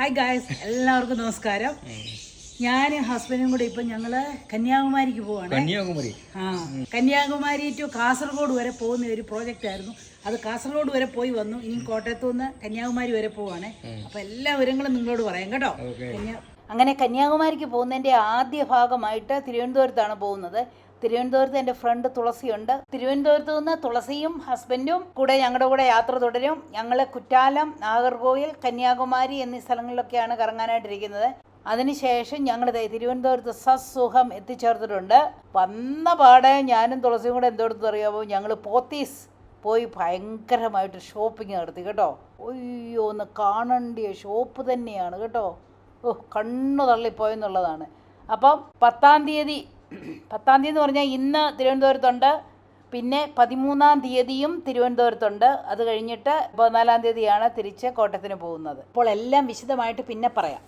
Hi guys എല്ലാവർക്കും നമസ്കാരം. ഞാൻ ഹസ്ബൻഡും കൂടെ ഇപ്പം ഞങ്ങൾ കന്യാകുമാരിക്ക് പോവാണ്. കന്യാകുമാരി. ആ കന്യാകുമാരി ടു കാസർഗോഡ് വരെ പോകുന്ന ഒരു പ്രോജക്റ്റ് ആയിരുന്നു. അത് കാസർഗോഡ് വരെ പോയി വന്നു. ഇനി കോട്ടയത്തു നിന്ന് കന്യാകുമാരി വരെ പോവാണ്. അപ്പം എല്ലാ വിവരങ്ങളും നിങ്ങളോട് പറയാം കേട്ടോ. അങ്ങനെ കന്യാകുമാരിക്ക് പോകുന്നതിന്റെ ആദ്യ ഭാഗമായിട്ട് തിരുവനന്തപുരത്താണ് പോകുന്നത്. തിരുവനന്തപുരത്ത് എന്റെ ഫ്രണ്ട് തുളസിയുണ്ട്. തിരുവനന്തപുരത്ത് നിന്ന് തുളസിയും ഹസ്ബൻഡും കൂടെ ഞങ്ങളുടെ കൂടെ യാത്ര തുടരും. ഞങ്ങൾ കുറ്റാലം നാഗർകോവിൽ കന്യാകുമാരി എന്നീ സ്ഥലങ്ങളിലൊക്കെയാണ് കറങ്ങാനായിട്ടിരിക്കുന്നത്. അതിനുശേഷം ഞങ്ങൾ തിരുവനന്തപുരത്ത് സസുഖം എത്തിച്ചേർത്തിട്ടുണ്ട്. വന്ന പാടെ ഞാനും തുളസിയും കൂടെ എന്തോടത്ത് അറിയാമോ? ഞങ്ങൾ പോത്തീസ് പോയി ഭയങ്കരമായിട്ട് ഷോപ്പിംഗ് നടത്തി കേട്ടോ. അയ്യോ ഒന്ന് കാണണ്ടിയ ഷോപ്പ് തന്നെയാണ് കേട്ടോ. ഓ കണ്ണു തള്ളിപ്പോയെന്നുള്ളതാണ്. അപ്പം പത്താം തീയതി പത്താം തീയതി എന്ന് പറഞ്ഞാൽ ഇന്ന് തിരുവനന്തപുരത്തുണ്ട് പിന്നെ പതിമൂന്നാം തീയതിയും തിരുവനന്തപുരത്തുണ്ട്. അത് കഴിഞ്ഞിട്ട് പതിനാലാം തീയതിയാണ് തിരിച്ച് കോട്ടയത്തിന് പോകുന്നത്. അപ്പോൾ എല്ലാം വിശദമായിട്ട് പിന്നെ പറയാം.